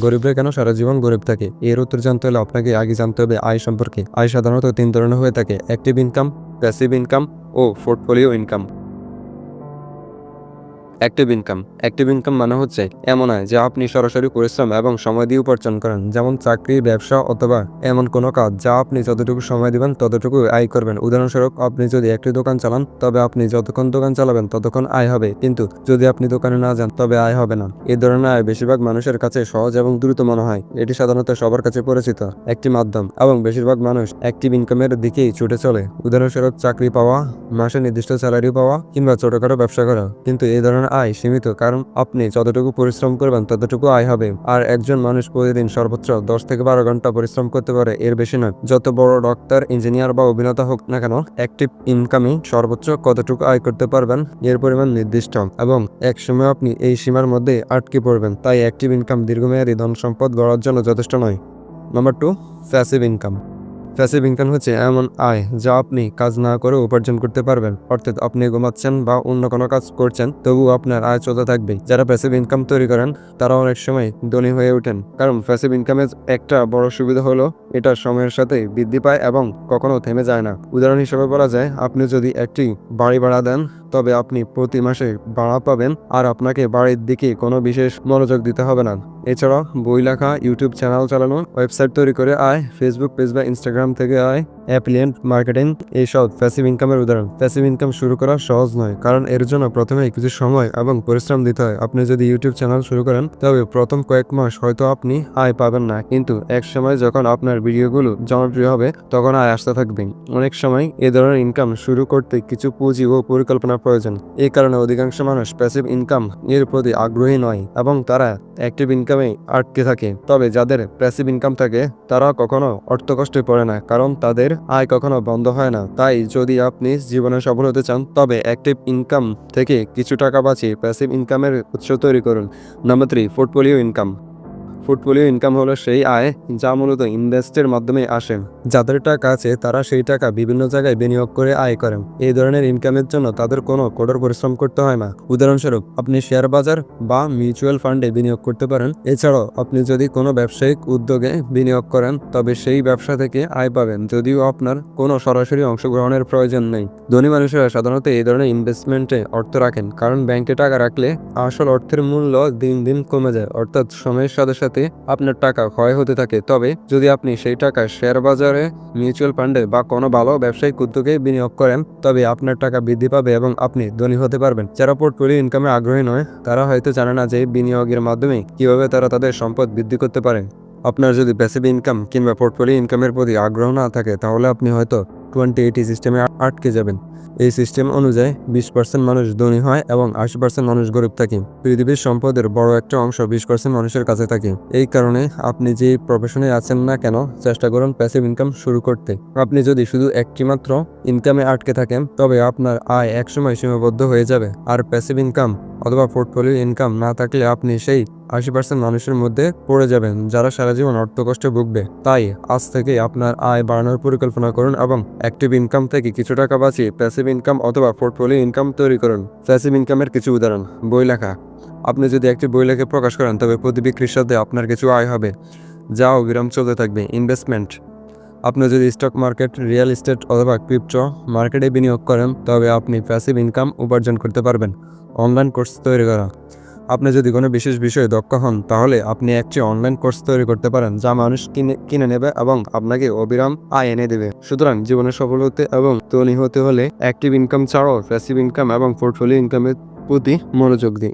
গরিবরা কেন সারা জীবন গরিব থাকে? এর উত্তর জানতে হলে আপনাকে আগে জানতে হবে আয় সম্পর্কে। আয় সাধারণত তিন ধরনের হয়ে থাকে। অ্যাক্টিভ ইনকাম প্যাসিভ ইনকাম ও portfolio income active income active income মানে হচ্ছে এমন আয় যা আপনি সরাসরি পরিশ্রম এবং সময় দিয়ে উপার্জন করেন, যেমন চাকরি, ব্যবসা অথবা এমন কোনো কাজ যা আপনি যতটুকু সময় দিবেন ততটুকু আয় করবেন। উদাহরণস্বরূপ, আপনি যদি একটি দোকান চালান, তবে আপনি যতক্ষণ দোকান চালাবেন ততক্ষণ আয় হবে। কিন্তু যদি আপনি দোকানে না যান, তবে আয় হবে না। এই ধরনের আয় বেশিরভাগ মানুষের কাছে সহজ এবং দ্রুত মনে হয়। এটি সাধারণত সবার কাছে পরিচিত একটি মাধ্যম এবং বেশিরভাগ মানুষ অ্যাক্টিভ ইনকামের দিকেই ছুটে চলে। উদাহরণস্বরূপ, চাকরি পাওয়া, মাসে নির্দিষ্ট স্যালারি পাওয়া কিংবা ছোটখাটো ব্যবসা করা। কিন্তু এই ধরনের আয় সীমিত, কারণ আপনি যতটুকু পরিশ্রম করবেন ততটুকু আয় হবে। আর একজন মানুষ প্রতিদিন সর্বোচ্চ দশ থেকে বারো ঘণ্টা পরিশ্রম করতে পারে, এর বেশি নয়। যত বড় ডক্টর ইঞ্জিনিয়ার বা অভিনেতা হোক না কেন অ্যাক্টিভ ইনকামে সর্বোচ্চ কতটুকু আয় করতে পারবেন, এর পরিমাণ নির্দিষ্ট। এবং এক সময় আপনি এই সীমার মধ্যে আটকে পড়বেন, তাই অ্যাক্টিভ ইনকাম দীর্ঘমেয়াদী ধন সম্পদ গড়ার জন্য যথেষ্ট নয়। Number two passive income passive income হচ্ছে এমন আয় যা আপনি কাজ না করে উপার্জন করতে পারবেন। অর্থাৎ আপনি ঘুমাচ্ছেন বা অন্য কোনো কাজ করছেন তবু আপনার আয় চলতে থাকবে। যারা প্যাসিভ ইনকাম তৈরি করেন, তারা অনেক সময় ধনী হয়ে ওঠেন। কারণ প্যাসিভ ইনকামের একটা বড় সুবিধা হলো, এটা সময়ের সাথে বৃদ্ধি পায় এবং কখনো থেমে যায় না। উদাহরণ হিসেবে বলা যায়, আপনি যদি একটি বাড়ি ভাড়া দেন তবে আপনি প্রতি মাসে ভাড়া পাবেন আর আপনাকে বাড়ির দিকে কোনো বিশেষ মনোযোগ দিতে হবে না। এছাড়া বই লেখা, ইউটিউব চ্যানেল চালানো, ওয়েবসাইট তৈরি করে আয়, ফেসবুক পেজ বা ইনস্টাগ্রাম থেকে আয়। অ্যাপ্লিয়েন্ট মার্কেটিং এইসব প্যাসিভ ইনকামের উদাহরণ। প্যাসিভ ইনকাম শুরু করা সহজ নয়, কারণ এর জন্য প্রথমে কিছু সময় এবং পরিশ্রম দিতে হয়। আপনি যদি ইউটিউব চ্যানেল শুরু করেন, তবে প্রথম কয়েক মাস হয়তো আপনি আয় পাবেন না। কিন্তু এক সময় যখন আপনার ভিডিওগুলো জনপ্রিয় হবে, তখন আয় আসতে থাকবে অনেক সময় এ ধরনের ইনকাম শুরু করতে কিছু পুঁজি ও পরিকল্পনা প্রয়োজন। এই কারণে অধিকাংশ মানুষ প্যাসিভ ইনকাম এর প্রতি আগ্রহী নয় এবং তারা অ্যাক্টিভ ইনকামে আটকে থাকে। তবে যাদের প্যাসিভ ইনকাম থাকে, তারা কখনো অর্থকষ্টে পড়ে না, কারণ তাদের আয় কখনো বন্ধ হয় না। তাই যদি আপনি জীবনে সফল হতে চান, তবে অ্যাক্টিভ ইনকাম থেকে কিছু টাকা বাঁচিয়ে প্যাসিভ ইনকামের উৎস তৈরি করুন। Number three portfolio income portfolio income হলো সেই আয় যা মূলত ইনভেস্টের মাধ্যমে আসে। যাদের টাকা আছে, তারা সেই টাকা বিভিন্ন জায়গায় বিনিয়োগ করে আয় করেন। এই ধরনের ইনকামের জন্য তাদের কোনো কঠোর পরিশ্রম করতে হয় না। উদাহরণস্বরূপ, আপনি শেয়ার বাজার বা মিউচুয়াল ফান্ডে বিনিয়োগ করতে পারেন। এছাড়াও, আপনি যদি কোনো ব্যবসায়িক উদ্যোগে বিনিয়োগ করেন, তবে সেই ব্যবসা থেকে আয় পাবেন, যদিও আপনার কোনো সরাসরি অংশগ্রহণের প্রয়োজন নেই। ধনী মানুষেরা সাধারণত এই ধরনের ইনভেস্টমেন্টে অর্থ রাখেন, কারণ ব্যাংকে টাকা রাখলে আসল অর্থের মূল্য দিন দিন কমে যায়। অর্থাৎ সময়ের সাথে সাথে আপনার টাকা ক্ষয় হতে থাকে। তবে যদি আপনি সেই টাকা শেয়ার বাজারে মিউচুয়াল ফান্ডে বা কোনো ভালো ব্যবসায়িক উদ্যোগে বিনিয়োগ করেন, তবে আপনার টাকা বৃদ্ধি পাবে এবং আপনি ধনী হতে পারবেন। যারা পোর্টফোলিও ইনকামে আগ্রহী নয়, তারা হয়তো জানে না যে বিনিয়োগের মাধ্যমে কীভাবে তারা তাদের সম্পদ বৃদ্ধি করতে পারেন আপনার যদি প্যাসিভ ইনকাম কিংবা পোর্টফোলিও ইনকামের প্রতি আগ্রহ না থাকে, তাহলে আপনি হয়তো টোয়েন্টি এইটি সিস্টেমে আটকে যাবেন। এই সিস্টেম অনুযায়ী বিশ পার্সেন্ট মানুষ ধনী হয় এবং আশি পার্সেন্ট মানুষ গরিব থাকে। পৃথিবীর সম্পদের বড় একটা অংশ বিশ পার্সেন্ট মানুষের কাছে থাকে। এই কারণে আপনি যে প্রফেশনে আছেন না কেন, চেষ্টা করুন প্যাসিভ ইনকাম শুরু করতে। আপনি যদি শুধু একটি মাত্র ইনকামে আটকে থাকেন, তবে আপনার আয় একসময় সীমাবদ্ধ হয়ে যাবে। আর প্যাসিভ ইনকাম অথবা পোর্টফোলিও ইনকাম না থাকলে আপনি সেই আশি পার্সেন্ট মানুষের মধ্যে পড়ে যাবেন যারা সারা জীবন অর্থকষ্টে ভুগবে। তাই আজ থেকে আপনার আয় বাড়ানোর পরিকল্পনা করুন এবং অ্যাক্টিভ ইনকাম থেকে কিছু টাকা বাঁচিয়ে প্যাসিভ ইনকাম অথবা পোর্টফোলিও ইনকাম তৈরি করুন। প্যাসিভ ইনকামের কিছু উদাহরণ, বই লেখা। আপনি যদি একটি বই লেখে প্রকাশ করেন, তবে প্রতি বিক্রির সাথে আপনার কিছু আয় হবে, যা অবিরাম চলতে থাকবে। ইনভেস্টমেন্ট আপনি যদি স্টক মার্কেট রিয়েল এস্টেট অথবা ক্রিপ্টো মার্কেটে বিনিয়োগ করেন, তবে আপনি প্যাসিভ ইনকাম উপার্জন করতে পারবেন। অনলাইন কোর্স তৈরি করা। আপনি যদি কোনো বিশেষ বিষয়ে দক্ষ হন, তাহলে আপনি একটি অনলাইন কোর্স তৈরি করতে পারেন, যা মানুষ কিনে কিনে নেবে এবং আপনাকে অবিরাম আয় এনে দেবে। সুতরাং জীবনে সফল হতে এবং তৈরি হতে হলে অ্যাক্টিভ ইনকাম ছাড়াও প্যাসিভ ইনকাম এবং পোর্টফোলিও ইনকামের প্রতি মনোযোগ দিন।